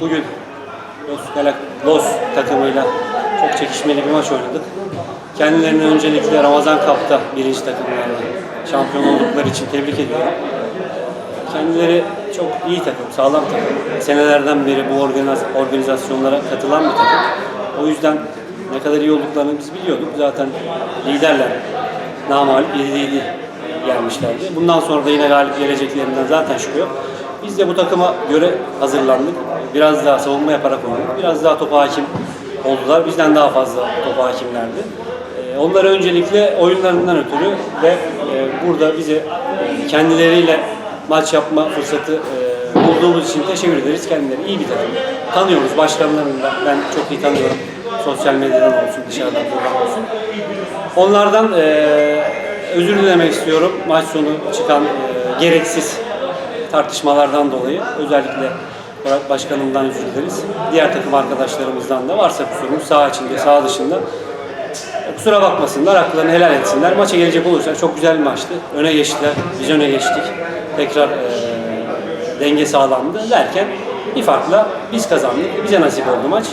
Bugün Los, Galak Los takımıyla çok çekişmeli bir maç oynadık. Kendilerini öncelikle Ramazan Cup'ta birinci takımlarla şampiyon oldukları için tebrik ediyorum. Kendileri çok iyi takım, sağlam takım. Senelerden beri bu organiz- organizasyonlara katılan bir takım. O yüzden ne kadar iyi olduklarını biz biliyorduk. Zaten liderler namalip 7-7 gelmişlerdi. Bundan sonra da yine galip geleceklerinden zaten şüphe yok. Biz de bu takıma göre hazırlandık. Biraz daha savunma yaparak oynadık. Biraz daha topa hakim oldular. Bizden daha fazla topa hakimlerdi. Ee, Onları öncelikle oyunlarından ötürü ve e, burada bize e, kendileriyle maç yapma fırsatı e, bulduğumuz için teşekkür ederiz. Kendileri iyi bir takım. Tanıyoruz başkanlarını da. Ben çok iyi tanıyorum. Sosyal medyadan olsun, dışarıdan buradan olsun. Onlardan özür dilemek istiyorum. Maç sonu çıkan e, gereksiz tartışmalardan dolayı. Özellikle Burak Başkanımdan özür dileriz. Diğer takım arkadaşlarımızdan da varsa kusurumuz sağ içinde, sağ dışında. Kusura bakmasınlar, haklarını helal etsinler. Maça gelecek olursak çok güzel bir maçtı. Öne geçtiler, biz öne geçtik. Tekrar e, denge sağlandı derken bir farkla biz kazandık. Bize nasip oldu maç.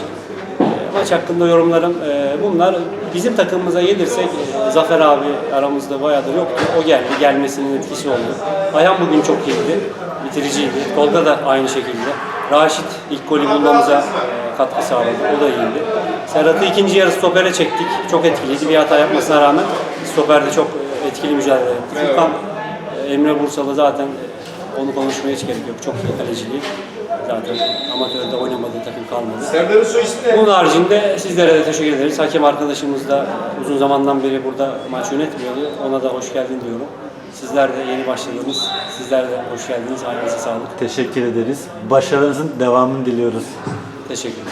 Maç hakkında yorumlarım e, bunlar. Bizim takımımıza gelirsek e, Zafer abi aramızda bayağıdır yoktu. O geldi, gelmesinin etkisi oldu. Ayhan bugün çok iyiydi, bitiriciydi. Tolga da aynı şekilde. Raşit ilk golü bulmamıza e, katkı sağladı. O da iyiydi. Serhat'ı ikinci yarı stopere çektik. Çok etkiliydi. Bir hata yapmasına rağmen stoperde çok e, etkili mücadele etti. Furkan, e, Emre Bursalı zaten e, onu konuşmaya hiç gerek yok. Çok iyi kaleciliği. Zaten amatörde oynamadığı takım kalmadı. Serdar'ın soy ismi ne? Bunun haricinde sizlere de teşekkür ederiz. Hakem arkadaşımız da uzun zamandan beri burada maç yönetmiyordu. Ona da hoş geldin diyorum. Sizler de yeni başladınız. Sizler de hoş geldiniz. Ayağınıza sağlık. Teşekkür ederiz. Başarınızın devamını diliyoruz. Teşekkür.